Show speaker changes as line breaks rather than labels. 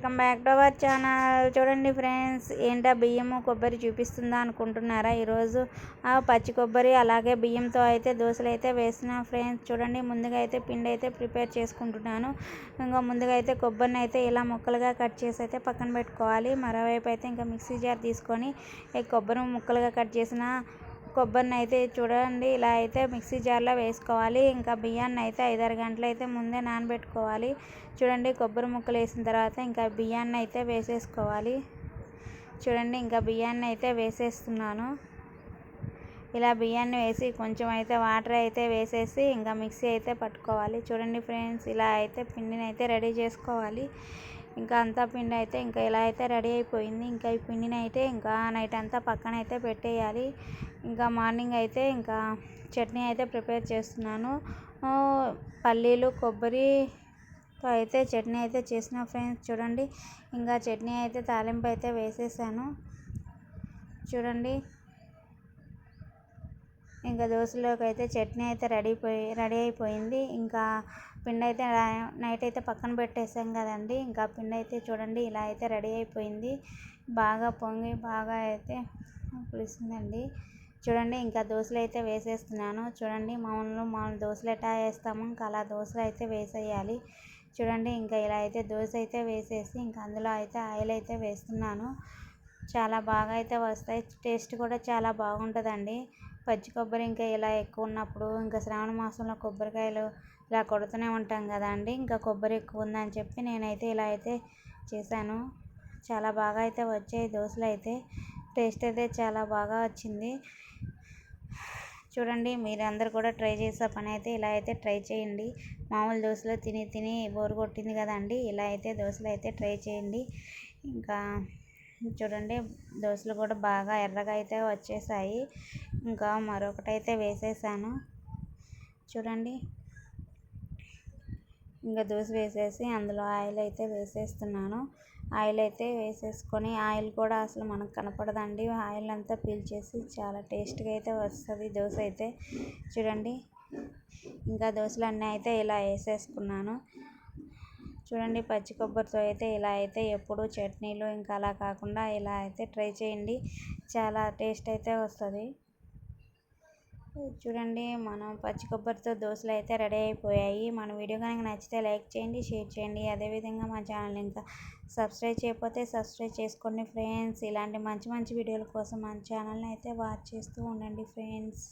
Welcome back to our channel. చూడండి friends ఏంటా బియ్యము కొబ్బరి చూపిస్తుందా అనుకుంటున్నారా? ఈరోజు పచ్చి కొబ్బరి అలాగే బియ్యంతో అయితే దోశలు అయితే వేసిన ఫ్రెండ్స్. చూడండి ముందుగా అయితే పిండి అయితే ప్రిపేర్ చేసుకుంటున్నాను. ఇంకా ముందుగా అయితే కొబ్బరిని అయితే ఇలా ముక్కలుగా కట్ చేసి అయితే పక్కన పెట్టుకోవాలి. మరోవైపు అయితే ఇంకా మిక్సీ జార్ తీసుకొని కొబ్బరి ముక్కలుగా కట్ చేసిన కొబ్బరిని అయితే చూడండి ఇలా అయితే మిక్సీ జార్లో వేసుకోవాలి. ఇంకా బియ్యాన్ని అయితే ఐదారు గంటలు అయితే ముందే నానబెట్టుకోవాలి. చూడండి కొబ్బరి ముక్కలు వేసిన తర్వాత ఇంకా బియ్యాన్ని అయితే వేసేసుకోవాలి. చూడండి ఇంకా బియ్యాన్ని అయితే వేసేస్తున్నాను. ఇలా బియ్యాన్ని వేసి కొంచెం అయితే వాటర్ అయితే వేసేసి ఇంకా మిక్సీ అయితే పట్టుకోవాలి. చూడండి ఫ్రెండ్స్ ఇలా అయితే పిండిని అయితే రెడీ చేసుకోవాలి. ఇంకా అంతా పిండి అయితే ఇంకా ఇలా అయితే రెడీ అయిపోయింది. ఇంకా ఈ పిండిని అయితే ఇంకా నైట్ అంతా పక్కన అయితే పెట్టేయాలి. ఇంకా మార్నింగ్ అయితే ఇంకా చట్నీ అయితే ప్రిపేర్ చేస్తున్నాను. పల్లీలు కొబ్బరి అయితే చట్నీ అయితే చేసిన ఫ్రెండ్స్ చూడండి. ఇంకా చట్నీ అయితే తాలింపు అయితే వేసేసాను. చూడండి. ఇంకా దోశలోకి అయితే చట్నీ అయితే రెడీ పోయి రెడీ అయిపోయింది. ఇంకా పిండి అయితే నైట్ అయితే పక్కన పెట్టేసాం కదండి. ఇంకా పిండి అయితే చూడండి ఇలా అయితే రెడీ అయిపోయింది. బాగా పొంగి బాగా అయితే పులిసిందండి. చూడండి ఇంకా దోశలు అయితే వేసేస్తున్నాను. చూడండి మామూలు మామూలు దోశలు ఎట్టా వేస్తాము ఇంకా అలా దోశలు అయితే వేసేయాలి. చూడండి ఇంకా ఇలా అయితే దోశ అయితే వేసేసి ఇంకా అందులో అయితే ఆయిల్ అయితే వేస్తున్నాను. చాలా బాగా అయితే వస్తాయి. టేస్ట్ కూడా చాలా బాగుంటుందండి. పచ్చి కొబ్బరి ఇంకా ఇలా ఎక్కువ ఉన్నప్పుడు ఇంకా శ్రావణ మాసంలో కొబ్బరికాయలు ఇలా కొడుతూనే ఉంటాం కదా అండి. ఇంకా కొబ్బరి ఎక్కువ ఉందని చెప్పి నేనైతే ఇలా అయితే చేశాను. చాలా బాగా అయితే వచ్చాయి దోశలు అయితే. టేస్ట్ అయితే చాలా బాగా వచ్చింది. చూడండి మీరు అందరు కూడా ట్రై చేసే పని అయితే ఇలా అయితే ట్రై చేయండి. మామూలు దోశలు తిని తిని బోరు కొట్టింది కదండి ఇలా అయితే దోశలు అయితే ట్రై చేయండి. ఇంకా చూడండి దోశలు కూడా బాగా ఎర్రగా అయితే వచ్చేసాయి. ఇంకా మరొకటి అయితే వేసేసాను. చూడండి. ఇంకా దోశ వేసేసి అందులో ఆయిల్ అయితే వేసేస్తున్నాను. ఆయిల్ అయితే వేసేసుకొని ఆయిల్ కూడా అసలు మనకు కనపడదండి. ఆయిల్ అంతా పీల్చేసి చాలా టేస్ట్గా అయితే వస్తుంది దోశ అయితే. చూడండి. ఇంకా దోశలు అన్నీ అయితే ఇలా వేసేసుకున్నాను. చూడండి పచ్చి కొబ్బరితో అయితే ఇలా అయితే ఎప్పుడు చట్నీలు ఇంకా అలా కాకుండా ఇలా అయితే ట్రై చేయండి. చాలా టేస్ట్ అయితే వస్తుంది. చూడండి మనం పచ్చి కొబ్బరితో దోశలు అయితే రెడీ అయిపోయాయి. మన వీడియో కనుక నచ్చితే లైక్ చేయండి షేర్ చేయండి. అదేవిధంగా మా ఛానల్ ఇంకా సబ్స్క్రైబ్ చేయకపోతే సబ్స్క్రైబ్ చేసుకోండి ఫ్రెండ్స్. ఇలాంటి మంచి మంచి వీడియోల కోసం మన ఛానల్ని అయితే వాచ్ చేస్తూ ఉండండి ఫ్రెండ్స్.